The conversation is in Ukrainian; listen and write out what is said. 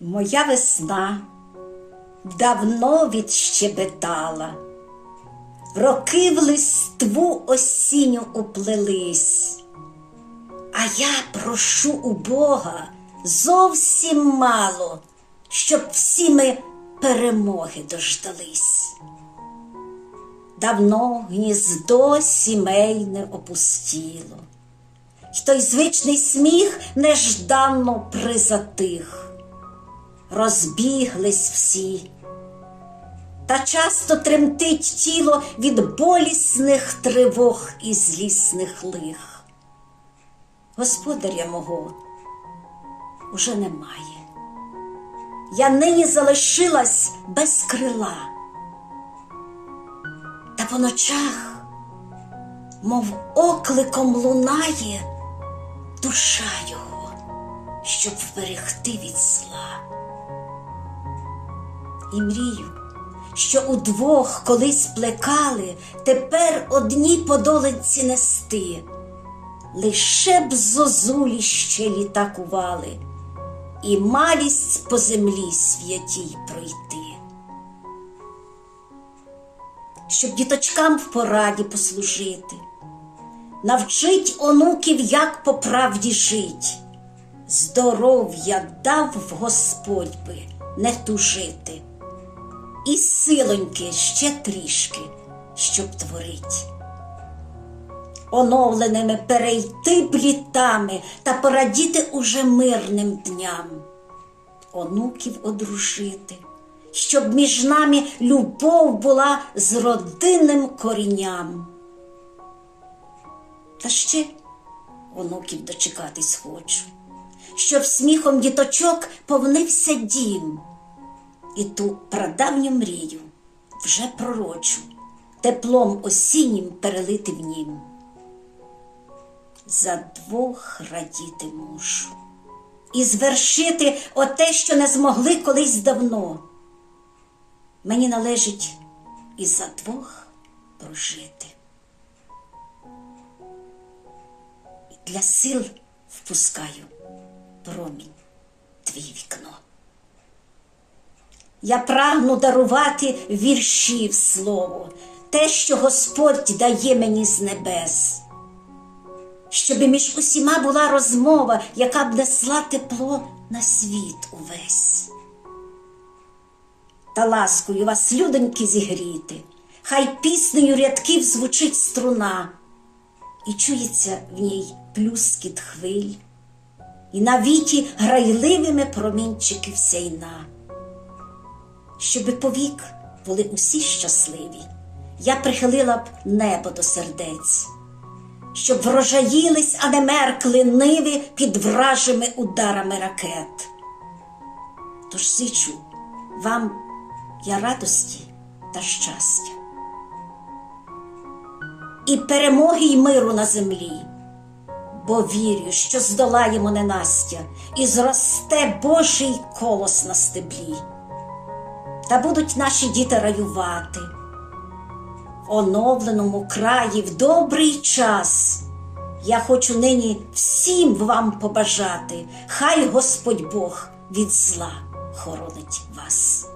Моя весна давно відщебетала, роки в листву осінню уплелись, а я прошу у Бога зовсім мало, щоб всі ми перемоги дождались. Давно гніздо сімейне опустіло, й той звичний сміх нежданно призатих розбіглись всі, та часто тремтить тіло від болісних тривог і злісних лих. Господаря мого уже немає. Я нині залишилась без крила, та по ночах, мов окликом лунає душа його, щоб вберегти від зла і мрію, що удвох колись плекали, тепер одні подолиці нести, лише б зозулі ще літакували, і малість по землі святій пройти. Щоб діточкам в пораді послужити, навчить онуків, як по правді жить, здоров'я дав Господь би не тужити і силоньки ще трішки, щоб творить. Оновленими перейти б та порадіти уже мирним дням, онуків одружити, щоб між нами любов була з родинним корінням. Та ще онуків дочекатись хочу, щоб сміхом діточок повнився дім і ту прадавню мрію вже пророчу, теплом осіннім перелити в нім. За двох радіти мушу і звершити оте, що не змогли колись давно. Мені належить і за двох прожити. Для сил впускаю промінь твій вікно. Я прагну дарувати віршів слово, те, що Господь дає мені з небес, щоби між усіма була розмова, яка б несла тепло на світ увесь. Та ласкою вас, людоньки, зігріти, хай піснею рядків звучить струна, і чується в ній плюскіт хвиль, і на віті грайливими промінчики всяйна щоби повік були усі щасливі, я прихилила б небо до сердець, щоб врожаїлись, а не меркли ниви під вражими ударами ракет. Тож зичу вам я радості та щастя. І перемоги й миру на землі, бо вірю, що здолаємо ненастя і зросте Божий колос на стеблі та будуть наші діти раювати. В оновленому краї в добрий час. Я хочу нині всім вам побажати, хай Господь Бог від зла хоронить вас.